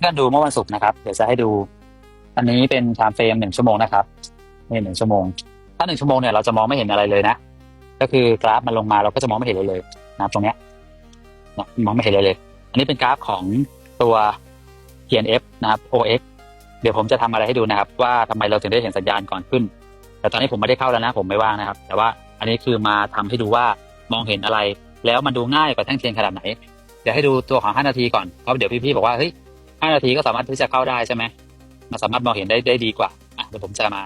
พื่อนๆดูเมื่อวันศุกร์นะครับ เดี๋ยวจะให้ดู อันนี้เป็นไทม์เฟรมหนึ่งชั่วโมงนะครับนี่หนึ่งชั่วโมง ถ้าหนึ่งชั่วโมงเนี่ยเราจะมองไม่เห็นอะไรเลยนะ ก็คือกราฟมันลงมาเราก็จะมองไม่เห็นเลยเลยนะครับตรงเนี้ยเนี่ยมองไม่เห็นเลยเลย อันนี้เป็นกราฟของตัว TNF นะครับ OX เดี๋ยวผมจะทำอะไรให้ดูนะครับ ว่าทำไมเราถึงได้เห็นสัญญาณก่อนขึ้น แต่ตอนนี้ผมไม่ได้เข้าแล้วนะผมไม่ว่างนะครับ แต่ว่าอันนี้คือมาทำให้ดูว่ามองเห็นอะไร แล้วมันดูง่ายกว่าแท่งเทียนขนาดไหน เดี๋ยวให้ดูตัวของ 5 นาทีก่อนเพราะเดี๋ยวพี่ๆบอกว่าเฮ้ย 5นาทีก็สามารถที่จะเข้าได้ใช่ไหมมันสามารถมองเห็นได้ได้ดีกว่าอะเดี๋ยวผมจะมา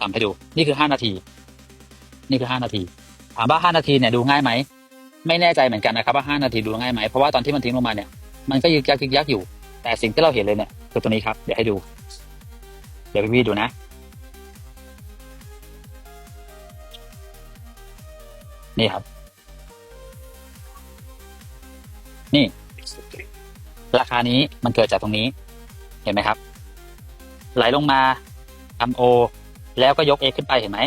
ทำให้ดู นี่คือ5นาที นี่คือ5นาที ถามว่า5นาทีเนี่ยดูง่ายไหมไม่แน่ใจเหมือนกันนะครับว่า5นาทีดูง่ายไหมเพราะว่าตอนที่มันทิ้งลงมาเนี่ยมันก็ยึกยักยึกยักอยู่ แต่สิ่งที่เราเห็นเลยเนี่ยคือตัวนี้ครับ เดี๋ยวให้ดู เดี๋ยวพี่ๆดูนะ นี่ครับ นี่ ราคานี้มันเกิดจากตรงนี้ เห็นไหมครับ ไหลลงมาทำโอแล้วก็ยก x ขึ้นไปเห็นไหม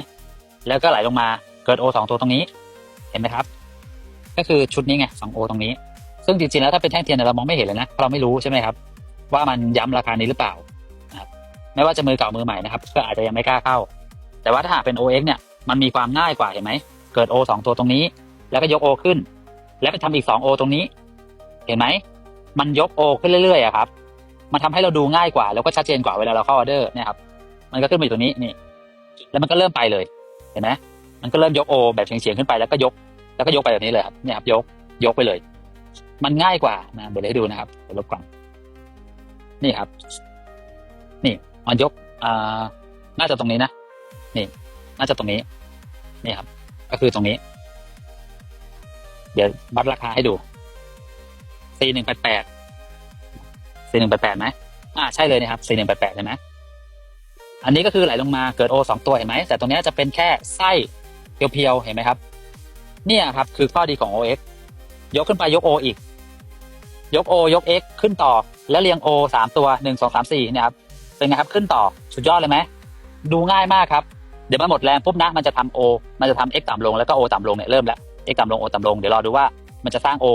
แล้วก็ไหลลงมาเกิด o สองตัวตรงนี้ เห็นไหมครับ ก็คือชุดนี้ไงสองโอตรงนี้ ซึ่งจริงๆแล้วถ้าเป็นแท่งเทียนเนี่ยเรามองไม่เห็นเลยนะเพราะเราไม่รู้ใช่ไหมครับ ว่ามันย้ำราคานี้หรือเปล่านะครับไม่ว่าจะมือเก่ามือใหม่นะครับ ก็อาจจะยังไม่กล้าเข้า แต่ว่าถ้าหากเป็น OX เนี่ยมันมีความง่ายกว่าเห็นไหม เกิด O สองตัวตรงนี้ แล้วก็ยก O ขึ้น แล้วไปทำอีกสอง O ตรงนี้ เห็นไหม มันยก O ขึ้นเรื่อยๆอครับ มันทำให้เราดูง่ายกว่า แล้วก็ชัดเจนกว่าเวลาเราเข้าออเดอร์เนี่ยครับ มันก็ขึ้นมาอยู่ตรงนี้นี่ แล้วมันก็เริ่มไปเลย เห็นไหมมันก็เริ่มยก O แบบเฉียงๆขึ้นไปแล้วก็ยก แล้วก็ยกไปแบบนี้เลยครับ เนี่ยครับยก ยกไปเลย มันง่ายกว่านะเดี๋ยวให้ดูนะครับเดี๋ยวลบก่อนนี่ครับ นี่มันยกอ่าน่าจะตรงนี้นะ นี่ น่าจะตรงนี้ นี่ครับ ก็คือตรงนี้ เดี๋ยววัดราคาให้ดู C หนึ่งแปดแปด C หนึ่งแปดแปดไหมอ่าใช่เลยนะครับ C หนึ่งแปดแปดใช่ไหมอันนี้ก็คือไหลลงมาเกิด O สองตัวเห็นไหมแต่ตรงนี้จะเป็นแค่ไส้เพียวๆเห็นไหมครับ เนี่ยครับคือข้อดีของ OX ยกขึ้นไปยก O อีก ยก O ยก X ขึ้นต่อ แล้วเรียง O สามตัวหนึ่งสองสามสี่เนี่ยครับเป็นไงครับขึ้นต่อสุดยอดเลยไหมดูง่ายมากครับ เดี๋ยวมันหมดแรงปุ๊บนะมันจะทำ O มันจะทำ X ต่ำลงแล้วก็ O ต่ำลงเนี่ยเริ่มแล้ว X ต่ำลง O ต่ำลงเดี๋ยวรอดูว่ามันจะสร้าง O